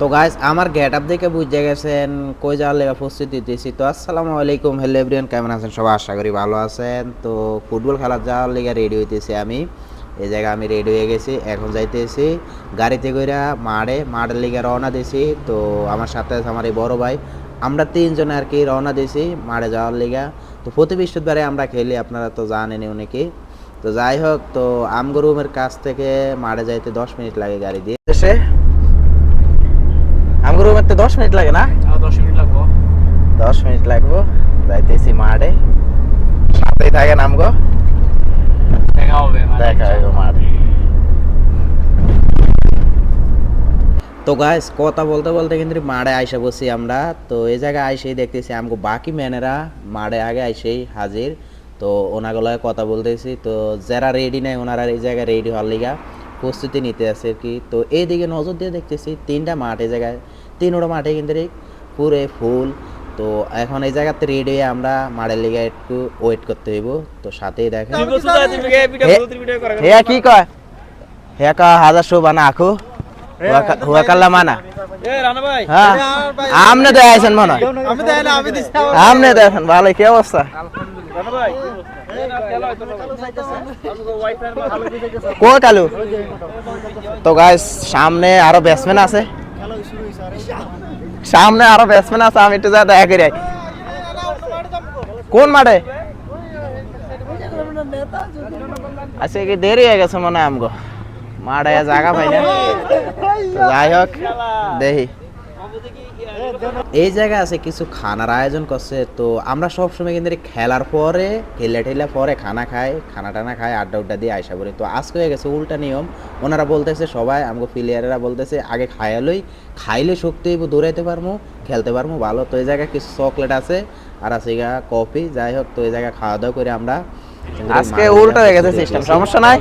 তো গাইস আমার get up দেখে বুঝে গেছেন কই যাওয়ার লেগে প্রস্তুতি দিতেছি তো আসসালামু আলাইকুম হ্যালো এভরিওয়ান কেমন আছেন? সবাই আশা করি ভালো আছেন। তো ফুটবল খেলার যাওয়ার লেগে রেডি হইতেছি আমি। এই জায়গায় আমি রেডি হয়ে গেছি, এখন যাইতেছি গাড়িতে কইরা মাঠে। মাঠের লিগে রওনা দিছি। তো আমার সাথে আছে আমার এই বড় ভাই। আমরা তিনজনে আর কি রওনা দিছি মাঠে যাওয়ার লিগা। তো প্রতি বৃহস্পতিবারে আমরা খেলি, আপনারা তো জানেন অনেকেই। তো যাই হোক, তো আমগরুমের কাছ থেকে মাঠে যাইতে দশ মিনিট লাগে গাড়ি দিয়ে। এসে দশ মিনিট লাগে না? দশ মিনিট লাগবো। দশ মিনিট লাগবো। যাইতেছি মাঠে। সাথেই থাকেন আমগো? দেখা হবে দেখা হবে মাঠে। তো গাইস কথা বলতে বলতে কিন্তু মাঠে আইসা বসি আমরা। তো এই জায়গায় আইসেই দেখতেছি আমগো বাকি ম্যানেরা মাঠে আগে আইসেই হাজির। তো ওনাগুলোয় কথা বলতেছি। তো যারা রেডি নেয় ওনারা এই জায়গায় রেডি হওয়ার লিগা প্রস্তুতি নিতে আছে আর কি। তো এইদিকে নজর দিয়ে দেখতেছি তিনটা মাঠ এই জায়গায়। তিনটা মাঠে কিন্তু পুরে ফুল। তো এখন এই জায়গাতে রেডি হয়ে আমরা মাঠের লিগে একটু ওয়েট করতে হইব। তো সাথেই দেখেন। হেয়া কি কয়? হেয়া কা হাজার শো বানা আখু। হুয়া কাল্লা মানা। হ্যাঁ। আমনে তো আইছেন মনে হয়। ভালো কি অবস্থা? কো কালু? তো গাইস সামনে আরও ব্যাটসম্যান আছে। সামনে আরও ব্যাটসম্যান আছে, আমি একটু যা দেখা করি কোন মাঠে? আচ্ছা কি দেরি হয়ে গেছে মনে আমগো। মাঠে জায়গা পাই না। যাই হোক, দেখি। এই জায়গায় আছে কিছু খানার আয়োজন করছে তো আমরা সব সময় কিন্তু খেলার পরে খেলে ঠেলে পরে খানা খাই খানা টানা খাই আড্ডা উড্ডা দিয়ে আয়সা করি তো আজকে হয়ে গেছে উল্টা নিয়ম। ওনারা বলতেছে সবাই আমাকে প্লেয়ারেরা বলতেছে আগে খায়ালই খাইলে শক্তি দৌড়াইতে পারব খেলতে পারব ভালো। তো এই জায়গায় কিছু চকলেট আছে আর আছে কফি যাই হোক তো এই জায়গায় খাওয়া দাওয়া করে আমরা আজকে উল্টা হয়ে গেছে সিস্টেম সমস্যা নাই।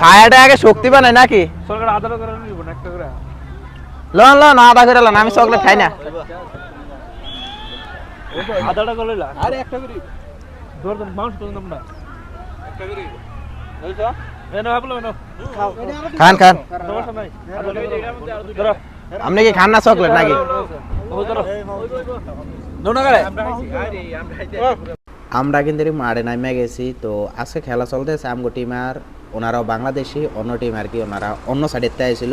খায়াটা আগে শক্তি বানায় নাকি? সরকার করে নিব একটা করে। লন লন আদা করে লন আমি চকলেট খাই না আধারটা করে লইলা আরে একটা করে মাউন্ট আমরা একটা করে বুঝছ ভাবলো খান খান সমস্যা নাই ধরো আপনি কি খান না চকলেট নাকি আমরা কিন্তু মারে নামে গেছি তো আজকে খেলা চলতেছে আমগো টিম আর ওনারাও বাংলাদেশি অন্য টিম আর কি ওনারা অন্য সাইডের আইছিল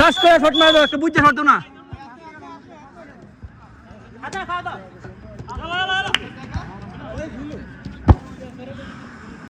চাষ করে শট মার দাও একটা বুঝতে শট না।